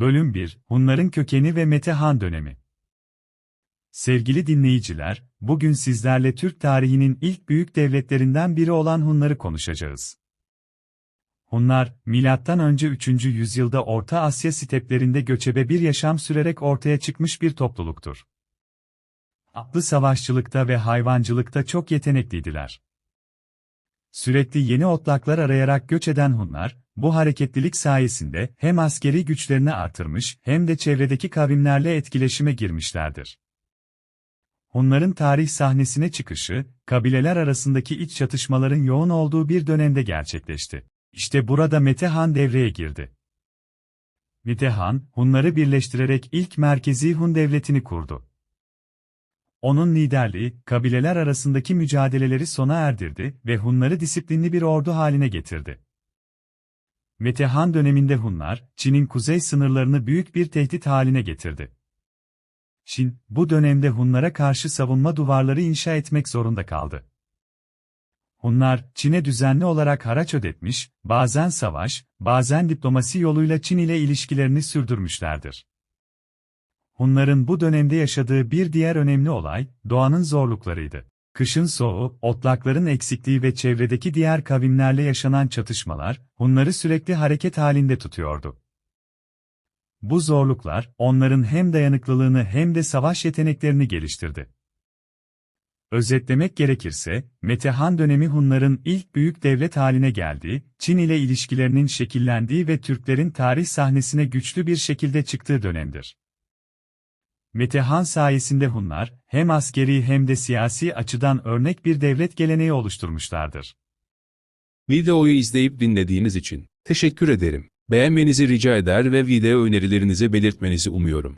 Bölüm 1 Hunların kökeni ve Mete Han dönemi Sevgili dinleyiciler, bugün sizlerle Türk tarihinin ilk büyük devletlerinden biri olan Hunları konuşacağız. Hunlar, önce 3. yüzyılda Orta Asya steplerinde göçebe bir yaşam sürerek ortaya çıkmış bir topluluktur. Atlı savaşçılıkta ve hayvancılıkta çok yetenekliydiler. Sürekli yeni otlaklar arayarak göç eden Hunlar, bu hareketlilik sayesinde hem askeri güçlerini artırmış hem de çevredeki kavimlerle etkileşime girmişlerdir. Hunların tarih sahnesine çıkışı, kabileler arasındaki iç çatışmaların yoğun olduğu bir dönemde gerçekleşti. İşte burada Mete Han devreye girdi. Mete Han, Hunları birleştirerek ilk merkezi Hun devletini kurdu. Onun liderliği, kabileler arasındaki mücadeleleri sona erdirdi ve Hunları disiplinli bir ordu haline getirdi. Mete Han döneminde Hunlar, Çin'in kuzey sınırlarını büyük bir tehdit haline getirdi. Çin, bu dönemde Hunlara karşı savunma duvarları inşa etmek zorunda kaldı. Hunlar, Çin'e düzenli olarak haraç ödetmiş, bazen savaş, bazen diplomasi yoluyla Çin ile ilişkilerini sürdürmüşlerdir. Hunların bu dönemde yaşadığı bir diğer önemli olay, doğanın zorluklarıydı. Kışın soğuğu, otlakların eksikliği ve çevredeki diğer kavimlerle yaşanan çatışmalar, Hunları sürekli hareket halinde tutuyordu. Bu zorluklar, onların hem dayanıklılığını hem de savaş yeteneklerini geliştirdi. Özetlemek gerekirse, Metehan dönemi Hunların ilk büyük devlet haline geldiği, Çin ile ilişkilerinin şekillendiği ve Türklerin tarih sahnesine güçlü bir şekilde çıktığı dönemdir. Metehan sayesinde Hunlar, hem askeri hem de siyasi açıdan örnek bir devlet geleneği oluşturmuşlardır. Videoyu izleyip dinlediğiniz için teşekkür ederim. Beğenmenizi rica eder ve video önerilerinizi belirtmenizi umuyorum.